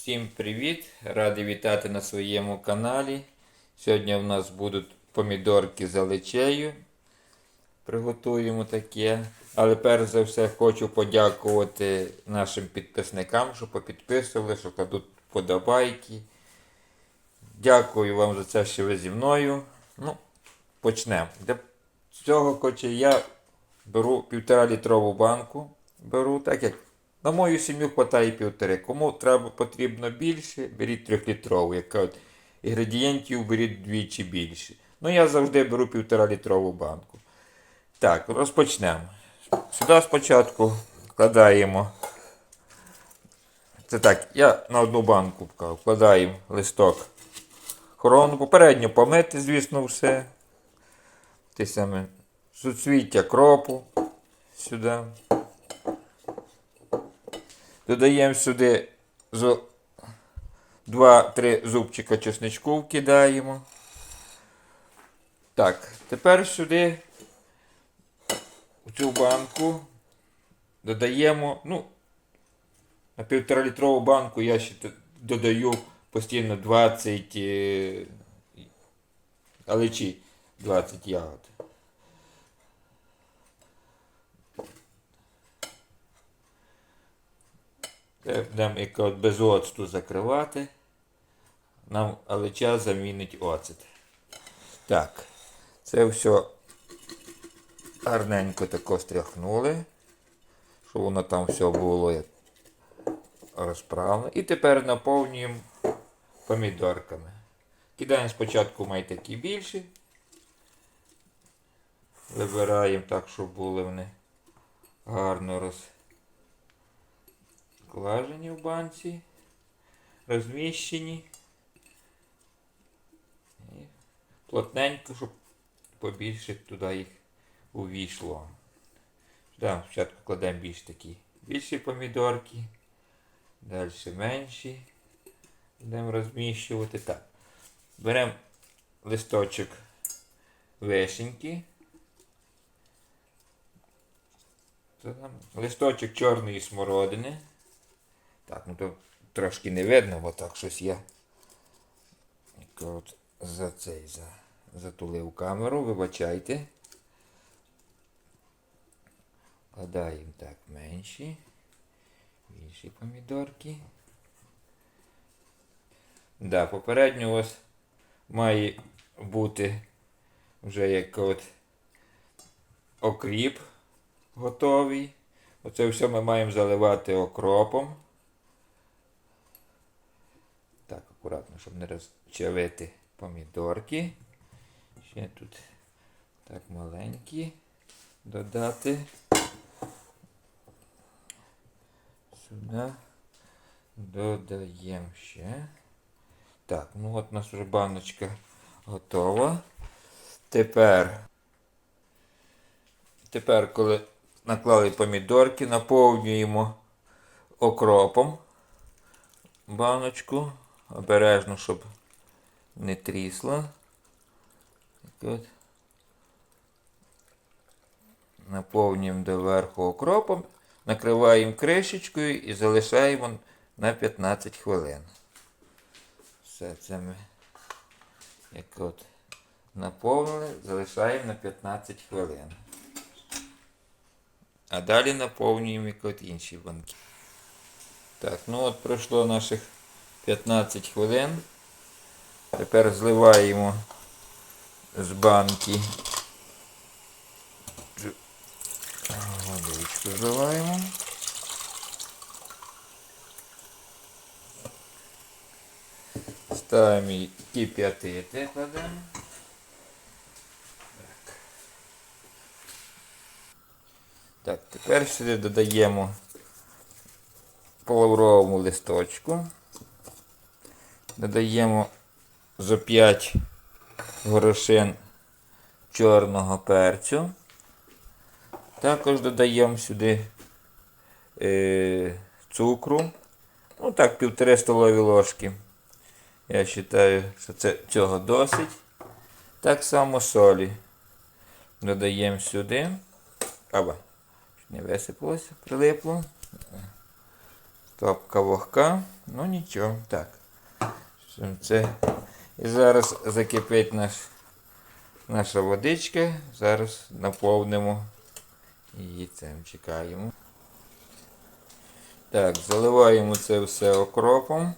Всім привіт! Радий вітати на своєму каналі. Сьогодні в нас будуть помідорки з алечею. Приготуємо таке. Але перш за все хочу подякувати нашим підписникам, що попідписували, що кладуть подобайки. Дякую вам за це, що ви зі мною. Ну, почнемо. Для цього хоче я беру півтора літрову банку. Беру так як на мою сім'ю хватає півтори. Кому треба потрібно більше, беріть трьохлітрову. Як кажуть, інгредієнтів беріть двічі більше. Ну я завжди беру півтора літрову банку. Так, розпочнемо. Сюди спочатку вкладаємо. Це так, я на одну банку вкладаємо листок хорону. Попередньо помити, звісно, все. Те саме суцвіття кропу сюди. Додаємо сюди 2-3 зубчика чесничку вкидаємо. Так, тепер сюди у цю банку додаємо, ну, на півтора літрову банку я ще додаю постійно 20 е, алечі, 20 ягод. Будемо як от без оцту закривати. Нам алеча замінить оцет. Так, це все гарненько тако стряхнули, щоб воно там все було розправлено. І тепер наповнюємо помідорками. Кидаємо спочатку майтакі більші. Вибираємо так, щоб були вони гарно розкладені в банці, розміщені. І плотненько, щоб побільше туди їх увійшло. Сюди спочатку кладемо більш такі більші помідорки, далі менші. Будемо розміщувати так. Беремо листочок вишеньки. Листочок чорної смородини. Так, ну то трошки не видно, бо так щось я от за цей за, затулив камеру, вибачайте. Кладаємо так менші. Більші помідорки. Да, попередньо у вас має бути вже як от окріп готовий. Оце все ми маємо заливати окропом. Так, акуратно, щоб не розчавити помідорки. Ще тут так маленькі додати. Сюди додаємо ще. Так, ну от у нас вже баночка готова. Тепер, тепер, коли наклали помідорки, наповнюємо окропом баночку. Обережно, щоб не трісло. Наповнюємо доверху окропом, накриваємо кришечкою і залишаємо на 15 хвилин. Все це ми як от наповнили, залишаємо на 15 хвилин. А далі наповнюємо як от інші банки. Так, ну от пройшло наших 15 хвилин. Тепер зливаємо з банки. Водичку зливаємо. Ставимо її кип'ятити, кладемо. Так. Так, тепер сюди додаємо по лавровому листочку. Додаємо зо 5 горошин чорного перцю. Також додаємо сюди е, цукру. Ну так, півтори столові ложки. Я вважаю, що це цього досить. Так само солі. Додаємо сюди. Аба, не висипалося, прилипло. Топка вогка, ну нічого, так. Це. І зараз закипить наш, наша водичка. Зараз наповнимо її цим чекаємо. Так, заливаємо це все окропом.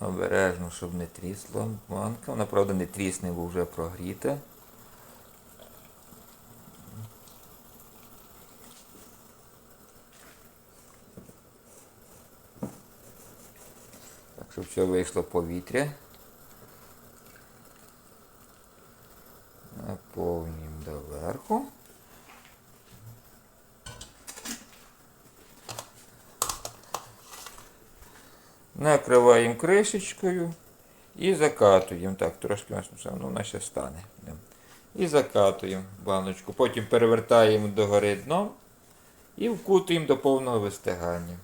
Обережно, щоб не трісла банка. Вона, правда, не трісне, бо вже прогріта. Щоб все вийшло повітря. Наповнюємо доверху. Накриваємо кришечкою і закатуємо. Так, трошки у нас ну, ще стане. І закатуємо баночку. Потім перевертаємо догори дном і вкутуємо до повного вистигання.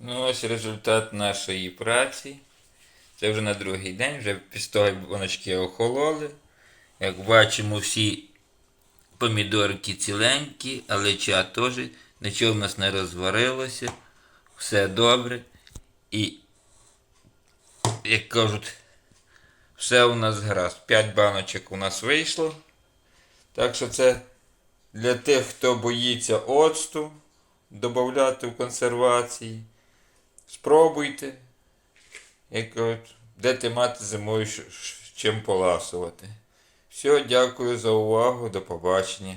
Ну ось результат нашої праці. Це вже на другий день, вже після того, як охололи. Як бачимо, всі помідорки ціленькі, але ча теж нічого в нас не розварилося. Все добре. І, як кажуть, все у нас гаразд. 5 баночок у нас вийшло. Так що це для тих, хто боїться оцту, додати в консервації. Спробуйте. Як кажуть, будете мати зимою чим поласувати. Все, дякую за увагу, до побачення.